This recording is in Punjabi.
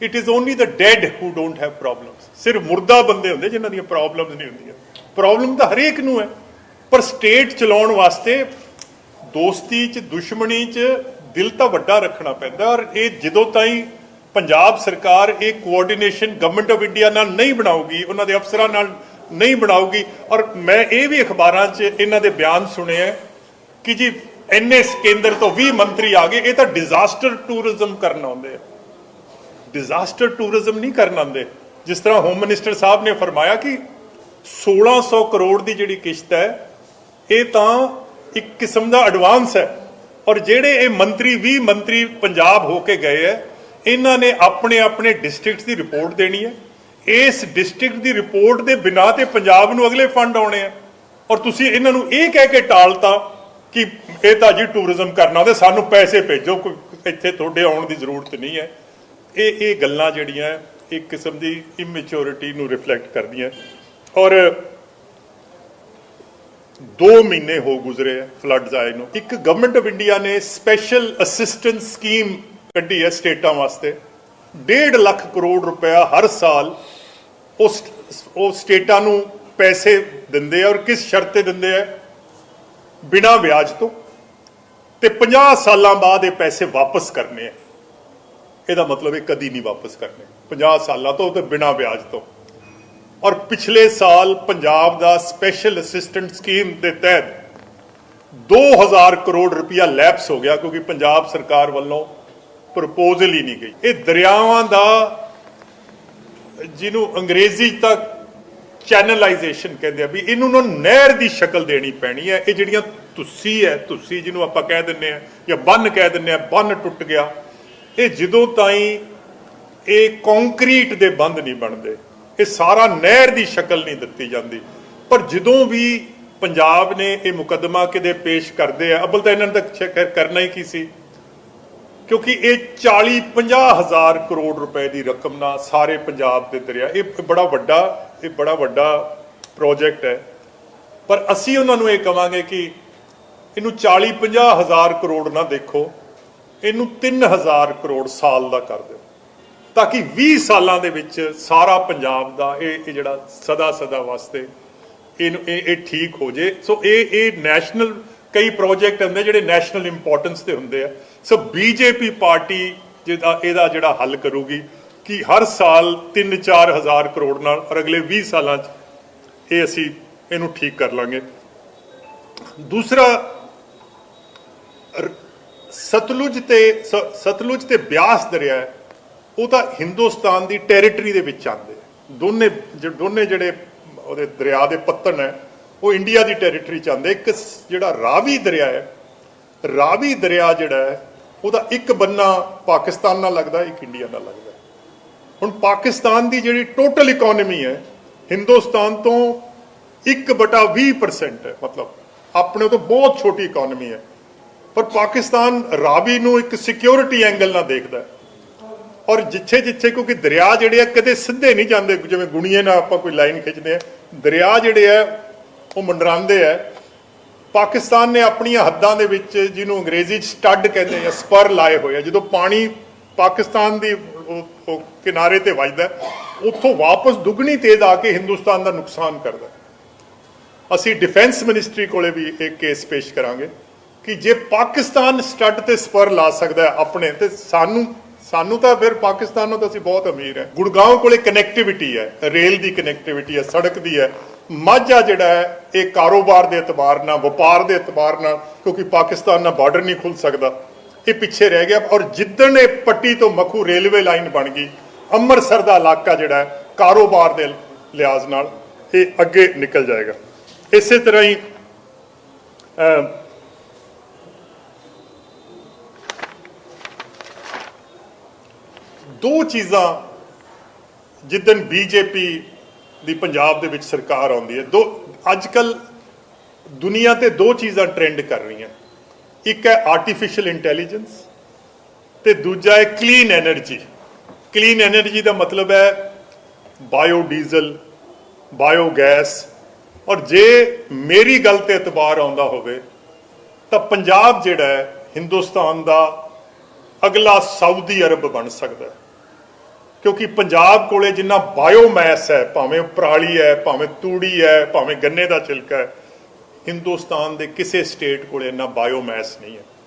It is only the dead who don't have problems ਸਿਰਫ ਮੁਰਦਾ ਬੰਦੇ ਹੁੰਦੇ ਜਿਨ੍ਹਾਂ ਦੀਆਂ ਪ੍ਰੋਬਲਮਸ ਨਹੀਂ ਹੁੰਦੀਆਂ ਪ੍ਰੋਬਲਮ ਤਾਂ ਹਰੇਕ ਨੂੰ ਹੈ ਪਰ ਸਟੇਟ ਚਲਾਉਣ ਵਾਸਤੇ ਦੋਸਤੀ ਚ ਦੁਸ਼ਮਣੀ ਚ ਦਿਲ ਤਾਂ ਵੱਡਾ ਰੱਖਣਾ ਪੈਂਦਾ ਔਰ ਇਹ ਜਦੋਂ ਤਾਈਂ ਪੰਜਾਬ ਸਰਕਾਰ ਇਹ ਕੋਆਰਡੀਨੇਸ਼ਨ ਗਵਰਨਮੈਂਟ ਆਫ ਇੰਡੀਆ ਨਾਲ ਨਹੀਂ ਬਣਾਊਗੀ ਉਹਨਾਂ ਦੇ ਅਫਸਰਾਂ ਨਾਲ ਨਹੀਂ ਬਣਾਊਗੀ ਔਰ ਮੈਂ ਇਹ ਵੀ ਅਖਬਾਰਾਂ 'ਚ ਇਹਨਾਂ ਦੇ ਬਿਆਨ ਸੁਣੇ ਹੈ ਕਿ ਜੀ ਐਨਐਸ ਕੇਂਦਰ ਤੋਂ 20 ਮੰਤਰੀ ਆ ਗਏ ਇਹ ਤਾਂ ਡਿਜ਼ਾਸਟਰ ਟੂਰਿਜ਼ਮ ਕਰਨ ਆਉਂਦੇ ਆ ਡਿਜ਼ਾਸਟਰ ਟੂਰਿਜ਼ਮ ਨਹੀਂ ਕਰਨ ਆਉਂਦੇ। ਜਿਸ ਤਰ੍ਹਾਂ ਹੋਮ ਮਿਨਿਸਟਰ ਸਾਹਿਬ ਨੇ ਫਰਮਾਇਆ ਕਿ 1600 ਕਰੋੜ ਦੀ ਜਿਹੜੀ ਕਿਸ਼ਤ ਹੈ, ਇਹ ਤਾਂ ਇੱਕ ਕਿਸਮ ਦਾ ਐਡਵਾਂਸ ਹੈ। ਔਰ ਜਿਹੜੇ ਇਹ ਮੰਤਰੀ 20 ਮੰਤਰੀ ਪੰਜਾਬ ਹੋ ਕੇ ਗਏ ਹੈ, ਇਹਨਾਂ ਨੇ ਆਪਣੇ ਆਪਣੇ ਡਿਸਟ੍ਰਿਕਟ ਦੀ ਰਿਪੋਰਟ ਦੇਣੀ ਹੈ। ਇਸ ਡਿਸਟ੍ਰਿਕਟ ਦੀ ਰਿਪੋਰਟ ਦੇ ਬਿਨਾਂ ਤੇ ਪੰਜਾਬ ਨੂੰ ਅਗਲੇ ਫੰਡ ਆਉਣੇ ਆ ਔਰ ਤੁਸੀਂ ਇਹਨਾਂ ਨੂੰ ਇਹ ਕਹਿ ਕੇ ਟਾਲਤਾ ਕਿ ਇਹ ਤਾਂ ਜੀ ਟੂਰਿਜ਼ਮ ਕਰਨਾ ਤੇ ਸਾਨੂੰ ਪੈਸੇ ਭੇਜੋ, ਕੋਈ ਇੱਥੇ ਤੁਹਾਡੇ ਆਉਣ ਦੀ ਜ਼ਰੂਰਤ ਨਹੀਂ ਹੈ। ਇਹ ਇਹ ਗੱਲਾਂ ਜਿਹੜੀਆਂ ਇੱਕ ਕਿਸਮ ਦੀ ਇਮੈਚੁਰਿਟੀ ਨੂੰ ਰਿਫਲੈਕਟ ਕਰਦੀਆਂ। ਔਰ 2 ਮਹੀਨੇ ਹੋ ਗੁਜ਼ਰੇ ਆ ਫਲੱਡਸ ਆਏ ਨੂੰ। ਇੱਕ ਗਵਰਨਮੈਂਟ ਆਫ ਇੰਡੀਆ ਨੇ ਸਪੈਸ਼ਲ ਅਸਿਸਟੈਂਸ ਸਕੀਮ ਕੱਢੀ ਹੈ ਸਟੇਟਾਂ ਵਾਸਤੇ। 1.5 ਲੱਖ ਕਰੋੜ ਰੁਪਇਆ ਹਰ ਸਾਲ ਉਸ ਉਹ ਸਟੇਟਾਂ ਨੂੰ ਪੈਸੇ ਦਿੰਦੇ ਆ ਔਰ ਕਿਸ ਸ਼ਰਤ ਤੇ ਦਿੰਦੇ ਆ? ਬਿਨਾਂ ਵਿਆਜ ਤੋਂ। ਤੇ 50 ਸਾਲਾਂ ਬਾਅਦ ਇਹ ਪੈਸੇ ਵਾਪਸ ਕਰਨੇ ਆ। ਇਹਦਾ ਮਤਲਬ ਇਹ ਕਦੀ ਨਹੀਂ ਵਾਪਸ ਕਰਨੇ। 50 ਸਾਲਾਂ ਤੋਂ ਤੇ ਬਿਨਾਂ ਵਿਆਜ ਤੋਂ। ਔਰ ਪਿਛਲੇ ਸਾਲ ਪੰਜਾਬ ਦਾ ਸਪੈਸ਼ਲ ਅਸਿਸਟੈਂਟ ਸਕੀਮ ਦੇ ਤਹਿਤ 2000 ਕਰੋੜ ਰੁਪਇਆ ਲੈਪਸ ਹੋ ਗਿਆ ਕਿਉਂਕਿ ਪੰਜਾਬ ਸਰਕਾਰ ਵੱਲੋਂ ਪ੍ਰਪੋਜ਼ਲ ਹੀ ਨਹੀਂ ਗਈ। ਇਹ ਦਰਿਆਵਾਂ ਦਾ ਜਿਹਨੂੰ ਅੰਗਰੇਜ਼ੀ ਤੱਕ ਤਾਂ ਚੈਨਲਾਈਜੇਸ਼ਨ ਕਹਿੰਦੇ ਆ ਵੀ ਇਹਨੂੰ ਨਾ ਨਹਿਰ ਦੀ ਸ਼ਕਲ ਦੇਣੀ ਪੈਣੀ ਹੈ। ਇਹ ਜਿਹੜੀਆਂ ਤੁਸੀਂ ਹੈ, ਤੁਸੀਂ ਜਿਹਨੂੰ ਆਪਾਂ ਕਹਿ ਦਿੰਨੇ ਆ ਜਾਂ ਬੰਨ ਕਹਿ ਦਿੰਨੇ ਆ, ਬੰਨ ਟੁੱਟ ਗਿਆ। ਇਹ ਜਦੋਂ ਤਾਈਂ ਇਹ ਕੰਕਰੀਟ ਦੇ ਬੰਦ ਨਹੀਂ ਬਣਦੇ, ਇਹ ਸਾਰਾ ਨਹਿਰ ਦੀ ਸ਼ਕਲ ਨਹੀਂ ਦਿੱਤੀ ਜਾਂਦੀ। ਪਰ ਜਦੋਂ ਵੀ ਪੰਜਾਬ ਨੇ ਇਹ ਮੁਕੱਦਮਾ ਕਿਤੇ ਪੇਸ਼ ਕਰਦੇ ਆ, ਅਬਲ ਤਾਂ ਇਹਨਾਂ ਨੇ ਤਾਂ ਕਰਨਾ ਹੀ ਕੀ ਸੀ? ਕਿਉਂਕਿ ਇਹ 40 50 ਹਜ਼ਾਰ ਕਰੋੜ ਰੁਪਏ ਦੀ ਰਕਮ ਨਾਲ ਸਾਰੇ ਪੰਜਾਬ ਦੇ ਦਰਿਆ, ਇਹ ਬੜਾ ਵੱਡਾ, ਇਹ ਬੜਾ ਵੱਡਾ ਪ੍ਰੋਜੈਕਟ ਹੈ। ਪਰ ਅਸੀਂ ਉਹਨਾਂ ਨੂੰ ਇਹ ਕਵਾਂਗੇ ਕਿ ਇਹਨੂੰ 40 50 ਹਜ਼ਾਰ ਕਰੋੜ ਨਾ ਦੇਖੋ। ਇਹਨੂੰ 3000 ਕਰੋੜ ਸਾਲ ਦਾ ਕਰ ਦਿਓ। ਤਾਂ ਕਿ 20 ਸਾਲਾਂ ਦੇ ਵਿੱਚ ਸਾਰਾ ਪੰਜਾਬ ਦਾ ਇਹ ਇਹ ਜਿਹੜਾ ਸਦਾ ਸਦਾ ਵਾਸਤੇ ਇਹਨੂੰ ਇਹ ਇਹ ਠੀਕ ਹੋ ਜੇ। ਸੋ ਇਹ ਇਹ ਨੈਸ਼ਨਲ ਕਈ ਪ੍ਰੋਜੈਕਟ ਹੁੰਦੇ ਜਿਹੜੇ ਨੈਸ਼ਨਲ ਇੰਪੋਰਟੈਂਸ 'ਤੇ ਹੁੰਦੇ ਆ। ਸੋ ਬੀਜੇਪੀ ਪਾਰਟੀ ਜਿਹਦਾ ਇਹਦਾ ਜਿਹੜਾ ਹੱਲ ਕਰੂਗੀ ਕਿ ਹਰ ਸਾਲ 3-4 ਹਜ਼ਾਰ ਕਰੋੜ ਨਾਲ ਔਰ ਅਗਲੇ 20 ਸਾਲਾਂ 'ਚ ਇਹ ਅਸੀਂ ਇਹਨੂੰ ਠੀਕ ਕਰ ਲਾਂਗੇ। ਦੂਸਰਾ ਸਤਲੁਜ ਤੇ ਸਤਲੁਜ ਤੇ ਬਿਆਸ ਦਰਿਆ ਉਹ ਤਾਂ ਹਿੰਦੁਸਤਾਨ ਦੀ ਟੈਰੀਟਰੀ ਦੇ ਵਿੱਚ ਆਉਂਦੇ ਦੋਨੇ ਜਿਹੜੇ ਦੋਨੇ ਜਿਹੜੇ ਉਹਦੇ ਦਰਿਆ ਦੇ ਪੱਤਨ ਹੈ, ਉਹ ਇੰਡੀਆ ਦੀ ਟੈਰੀਟਰੀ ਚ ਆਉਂਦੇ। ਇੱਕ ਜਿਹੜਾ ਰਾਵੀ ਦਰਿਆ ਹੈ, ਰਾਵੀ ਦਰਿਆ ਜਿਹੜਾ ਹੈ, ਉਹਦਾ ਇੱਕ ਬੰਨਾ ਪਾਕਿਸਤਾਨ ਨਾਲ ਲੱਗਦਾ, ਇੱਕ ਇੰਡੀਆ ਨਾਲ ਲੱਗਦਾ। ਹੁਣ ਪਾਕਿਸਤਾਨ ਦੀ ਜਿਹੜੀ ਟੋਟਲ ਇਕਨੋਮੀ ਹੈ, ਹਿੰਦੁਸਤਾਨ ਤੋਂ 1/20% ਹੈ, ਮਤਲਬ ਆਪਣੇ ਤੋਂ ਬਹੁਤ ਛੋਟੀ ਇਕਨੋਮੀ ਹੈ। ਪਰ ਪਾਕਿਸਤਾਨ ਰਾਵੀ ਨੂੰ ਇੱਕ ਸਿਕਿਉਰਿਟੀ ਐਂਗਲ ਨਾਲ ਦੇਖਦਾ ਔਰ ਜਿੱਥੇ ਜਿੱਥੇ ਕਿਉਂਕਿ ਦਰਿਆ ਜਿਹੜੇ ਆ ਕਦੇ ਸਿੱਧੇ ਨਹੀਂ ਜਾਂਦੇ, ਜਿਵੇਂ ਗੁਣੀਏ ਨਾਲ ਆਪਾਂ ਕੋਈ ਲਾਈਨ ਖਿੱਚਦੇ ਆ, ਦਰਿਆ ਜਿਹੜੇ ਆ, ਉਹ ਮੰਡਰਾਉਂਦੇ ਆ। ਪਾਕਿਸਤਾਨ ਨੇ ਆਪਣੀਆਂ ਹੱਦਾਂ ਦੇ ਵਿੱਚ ਜਿਹਨੂੰ ਅੰਗਰੇਜ਼ੀ ਚ ਸਟੱਡ ਕਹਿੰਦੇ ਆ ਸਪਰ ਲਾਏ ਹੋਏ ਆ। ਜਦੋਂ ਪਾਣੀ ਪਾਕਿਸਤਾਨ ਦੀ ਕਿਨਾਰੇ ਤੇ ਵੱਜਦਾ ਉੱਥੋਂ ਵਾਪਸ ਦੁੱਗਣੀ ਤੇਜ਼ ਆ ਕੇ ਹਿੰਦੁਸਤਾਨ ਦਾ ਨੁਕਸਾਨ ਕਰਦਾ ਅਸੀਂ ਡਿਫੈਂਸ ਮਿਨਿਸਟਰੀ ਕੋਲੇ ਵੀ ਇੱਕ ਕੇਸ ਪੇਸ਼ ਕਰਾਂਗੇ। ਕਿ ਜੇ ਪਾਕਿਸਤਾਨ ਸਟੱਡ ਤੇ ਸਪਰ ਲਾ ਸਕਦਾ ਹੈ ਆਪਣੇ ਤੇ ਸਾਨੂੰ ਸਾਨੂੰ ਤਾਂ ਫਿਰ ਪਾਕਿਸਤਾਨ ਨੂੰ ਤਾਂ ਅਸੀਂ ਬਹੁਤ ਅਮੀਰ ਹੈ। ਗੁੜਗਾਉਂ ਕੋਲੇ ਕਨੈਕਟੀਵਿਟੀ ਹੈ, ਰੇਲ ਦੀ ਕਨੈਕਟੀਵਿਟੀ ਹੈ, ਸੜਕ ਦੀ ਹੈ। ਮਾਝਾ ਜਿਹੜਾ ਹੈ, ਇਹ ਕਾਰੋਬਾਰ ਦੇ ਇਤਬਾਰ ਨਾਲ, ਵਪਾਰ ਦੇ ਇਤਬਾਰ ਨਾਲ, ਕਿਉਂਕਿ ਪਾਕਿਸਤਾਨ ਨਾਲ ਬਾਰਡਰ ਨਹੀਂ ਖੁੱਲ ਸਕਦਾ। ਇਹ ਪਿੱਛੇ ਰਹਿ ਗਿਆ ਔਰ ਜਿੱਦਣ ਇਹ ਪੱਟੀ ਤੋਂ ਮਖੂ ਰੇਲਵੇ ਲਾਈਨ ਬਣ ਗਈ, ਅੰਮ੍ਰਿਤਸਰ ਦਾ ਇਲਾਕਾ ਜਿਹੜਾ ਹੈ, ਕਾਰੋਬਾਰ ਦੇ ਲਿਹਾਜ਼ ਨਾਲ ਇਹ ਅੱਗੇ ਨਿਕਲ ਜਾਏਗਾ। ਇਸੇ ਤਰ੍ਹਾਂ ਹੀ ਦੋ ਚੀਜ਼ਾਂ ਜਿੱਦਨ ਬੀਜੇਪੀ ਦੀ ਪੰਜਾਬ ਦੇ ਵਿੱਚ ਸਰਕਾਰ ਆਉਂਦੀ ਹੈ, ਦੋ ਅੱਜ ਕੱਲ ਦੁਨੀਆ ਤੇ ਦੋ ਚੀਜ਼ਾਂ ਟ੍ਰੈਂਡ ਕਰ ਰਹੀਆਂ। ਇੱਕ ਹੈ ਆਰਟੀਫੀਸ਼ੀਅਲ ਇੰਟੈਲੀਜੈਂਸ ਤੇ ਦੂਜਾ ਹੈ ਕਲੀਨ એનર્ਜੀ ਕਲੀਨ એનર્ਜੀ ਦਾ ਮਤਲਬ ਹੈ ਬਾਇਓ ਡੀਜ਼ਲ ਬਾਇਓ ਗੈਸ ਔਰ ਜੇ ਮੇਰੀ ਗੱਲ ਤੇ ਇਤਬਾਰ ਆਉਂਦਾ ਹੋਵੇ ਤਾਂ ਪੰਜਾਬ ਜਿਹੜਾ ਹੈ ਹਿੰਦੁਸਤਾਨ ਦਾ ਅਗਲਾ ਸਾਊਦੀ ਅਰਬ ਬਣ ਸਕਦਾ ਹੈ। ਕਿਉਂਕਿ ਪੰਜਾਬ ਕੋਲੇ ਜਿੰਨਾ ਬਾਇਓਮੈਸ ਹੈ, ਭਾਵੇਂ ਪਰਾਲੀ ਹੈ, ਭਾਵੇਂ ਤੂੜੀ ਹੈ, ਭਾਵੇਂ ਗੰਨੇ ਦਾ ਛਿਲਕਾ ਹੈ, ਹਿੰਦੁਸਤਾਨ ਦੇ ਕਿਸੇ ਸਟੇਟ ਕੋਲੇ ਇੰਨਾ ਬਾਇਓਮੈਸ ਨਹੀਂ ਹੈ।